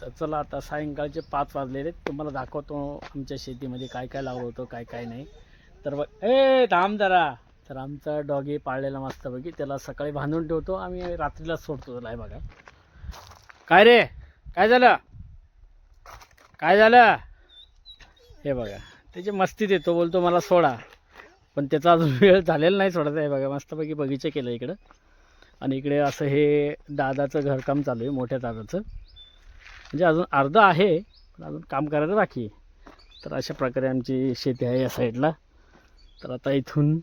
तर चला आता सायंकाळचे पाच वाजलेले आहेत. तुम्हाला दाखवतो आमच्या शेतीमध्ये काय काय लावलं होतं काय काय नाही. तर बघ ए थांब जरा. तर आमचा डॉगी पाळलेला मस्तपैकी त्याला सकाळी बांधून ठेवतो आम्ही रात्रीला सोडतो त्याला हे बघा. काय रे? काय झालं? काय झालं? हे बघा त्याची मस्तीत येतो बोलतो मला सोडा. पण त्याचा अजून वेळ झालेला नाही सोडायचा हे बघा मस्तपैकी बगीचा केलं इकडं. आणि इकडे असं हे दादाचं घरकाम चालू आहे मोठ्या दादाचं. म्हणजे अजून अर्धं आहे पण अजून काम करायचं बाकी आहे. तर अशा प्रकारे आमची शेती आहे या साईडला. तर आता इथून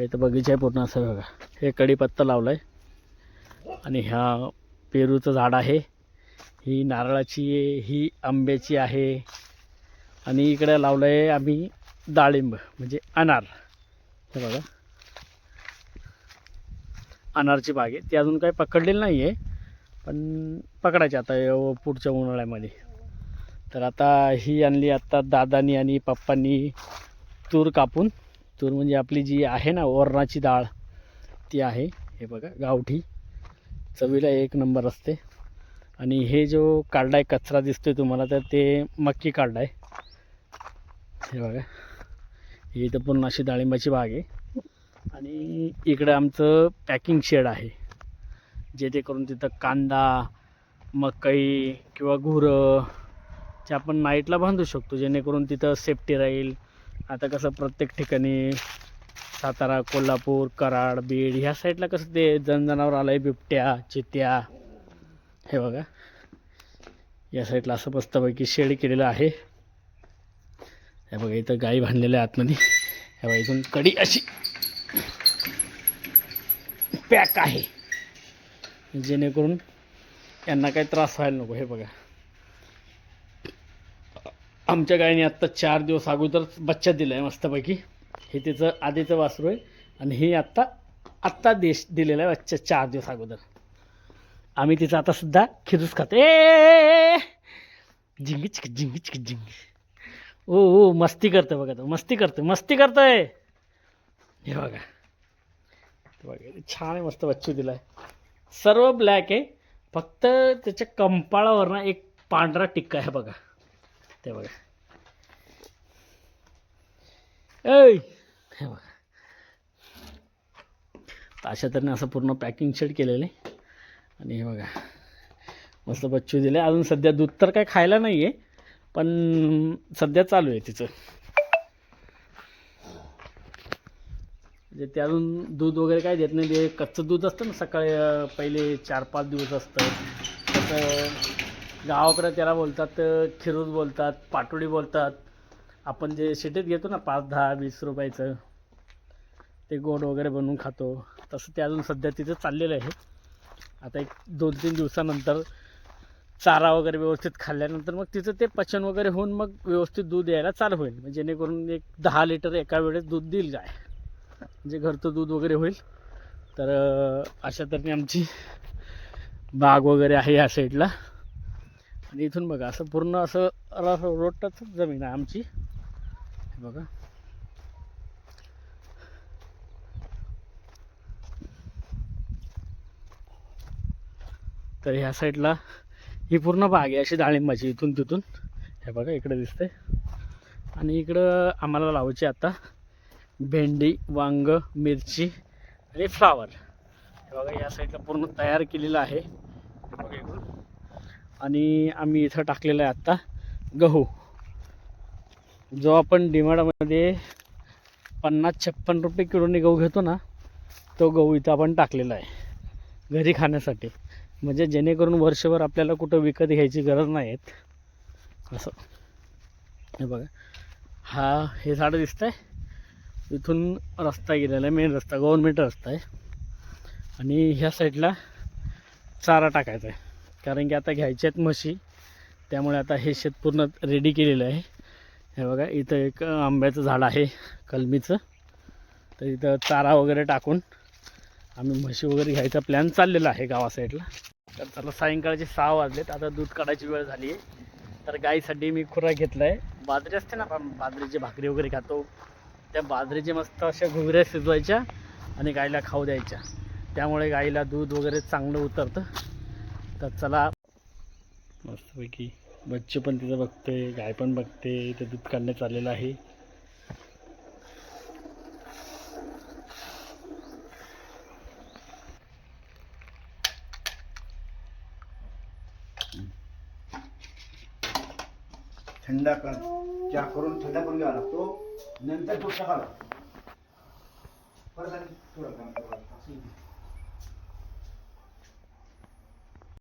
इथं बगीचा आहे पूर्ण असं बघा. हे कढीपत्ता लावला आहे आणि ह्या पेरूचं झाड आहे. ही नारळाची आहे ही आंब्याची आहे. आणि इकडे लावलं आहे आम्ही डाळिंब म्हणजे अनार. हे बघा. अनारची बाग आहे. ती अजून काही पकडलेली नाही आहे पण पकडायची आता पुढच्या उन्हाळ्यामध्ये. तर आता ही आणली आत्ता दादानी आणि पप्पांनी तूर कापून. तूर म्हणजे आपली जी आहे ना वरणाची डाळ ती आहे. हे बघा गावठी. चवीला एक नंबर असते. आणि हे जो काढला आहे कचरा दिसतोय तुम्हाला तर ते मक्की काढला आहे. हे बघा. ही इथं पूर्ण अशी डाळिंबाची बाग आहे. आणि इकडं आमचं पॅकिंग शेड आहे. जेणेकरून तिथं कांदा मकई किंवा गुरं जे आपण नाईटला बांधू शकतो जेणेकरून तिथं सेफ्टी राहील. आता कसं प्रत्येक ठिकाणी सातारा कोल्हापूर कराड बीड ह्या साईडला कसं ते जनजनावर आलं आहे बिबट्या चित्या. हे बघा. या साईडला असं मस्तपैकी शेड केलेलं आहे. हे बघा इथं गाई बांधलेल्या आतमध्ये. हे बघा इथून कडी अशी. पॅक आहे. जेणेकरून यांना काही त्रास व्हायला नको हे बघा. आमच्या गायीने आत्ता चार दिवस अगोदर बच्चा दिला आहे मस्तपैकी. हे तिचं आधीचं वासरू आहे आणि हे आत्ता आत्ता देश दिलेला आहे बच्चा चार दिवस अगोदर. आम्ही तिचं आता सुद्धा खिरूस खातो. ए झिंगी चिक झिंगी चिक झिंगी ओ ओ मस्ती करतं बघा तो. मस्ती करतो मस्ती करतोय. हे बघा. बघा छान आहे मस्त बच्चू दिला आहे सर्व ब्लॅक आहे. फक्त त्याच्या कंपाळावर ना एक पांढरा टिक्का आहे बघा. ते बघा. ऐ! हे बघा. अशा तऱ्हेने असं पूर्ण पॅकिंग शेड केलेलं आहे. आणि हे बघा. मस्त बच्चू दिले अजून सध्या दूध तर काय खायला नाही आहे पण सध्या चालू आहे तिचं. म्हणजे ते अजून दूध वगैरे काय देत नाही. ते कच्चं दूध असतं ना सकाळी पहिले चार पाच दिवस असतं. तसं गावाकडे त्याला बोलतात खिरूज बोलतात पाटोडी बोलतात. आपण जे शेतीत घेतो ना पाच दहा वीस रुपयाचं ते गोड वगैरे बनवून खातो. तसं ते अजून सध्या तिथं चाललेलं आहे. आता एक दोन तीन दिवसानंतर चारा वगैरे व्यवस्थित खाल्ल्यानंतर मग तिचं ते पचन वगैरे होऊन मग व्यवस्थित दूध यायला चालू होईल. म्हणजे जेणेकरून एक दहा लिटर एका वेळेस दूध देईल गाय म्हणजे घरचं दूध वगैरे होईल. तर अशा तऱ्हेने आमची बाग वगैरे आहे या साईडला. आणि इथून बघा असं पूर्ण असं र- रोडटाच जमीन आहे आमची. बघा. तर ह्या साईडला ही पूर्ण बाग आहे अशी डाळिंबाची इथून तिथून. हे बघा इकडे दिसते आणि इकडं आम्हाला लावायची आता भेंडी वांग मिरची आणि फ्लावर. हे बघा या साईडला पूर्ण तयार केलेलं आहे. आणि आम्ही इथं टाकलेलं आहे आत्ता गहू. जो आपण डिमांडमध्ये पन्नास छप्पन रुपये किलोने गहू घेतो ना तो गहू इथं आपण टाकलेला आहे घरी खाण्यासाठी. म्हणजे जेणेकरून वर्षभर आपल्याला कुठं विकत घ्यायची गरज नाही आहेत असं. हे बघा. हा हे झाडं दिसतं आहे इथून रस्ता गेलेला आहे मेन रस्ता गव्हर्नमेंट रस्ता आहे. आणि ह्या साईडला चारा टाकायचा आहे. कारण की आता घ्यायचे आहेत म्हशी त्यामुळे आता हे शेत पूर्ण रेडी केलेलं आहे. हे बघा इथं एक आंब्याचं झाड आहे कलमीचं. तर इथं चारा वगैरे टाकून आम्ही म्हशी वगैरे घ्यायचा प्लॅन चाललेला आहे गावा साईडला तर चला सायंकाळचे सहा वाजलेत आता दूध काढायची वेळ झाली आहे. तर गाईसाठी मी खुरा घेतला आहे बाजरी असते ना आपण बाजरीची भाकरी वगैरे खातो. त्या बाजरीचे मस्त अशा घुगऱ्या शिजवायच्या आणि गाईला खाऊ द्यायच्या. त्यामुळे गाईला दूध वगैरे चांगलं उतरतं. तर चला. मस्तपैकी बच्चे पण तिथं बघते गाय पण बघते इथं दूध काढण्यात चाललेलं आहे. थंड कर. चहा करून थंड करून घ्यावा लागतो नंतर तो टाकावा लागतो परत आणि थोडं काम करावं लागतं. असं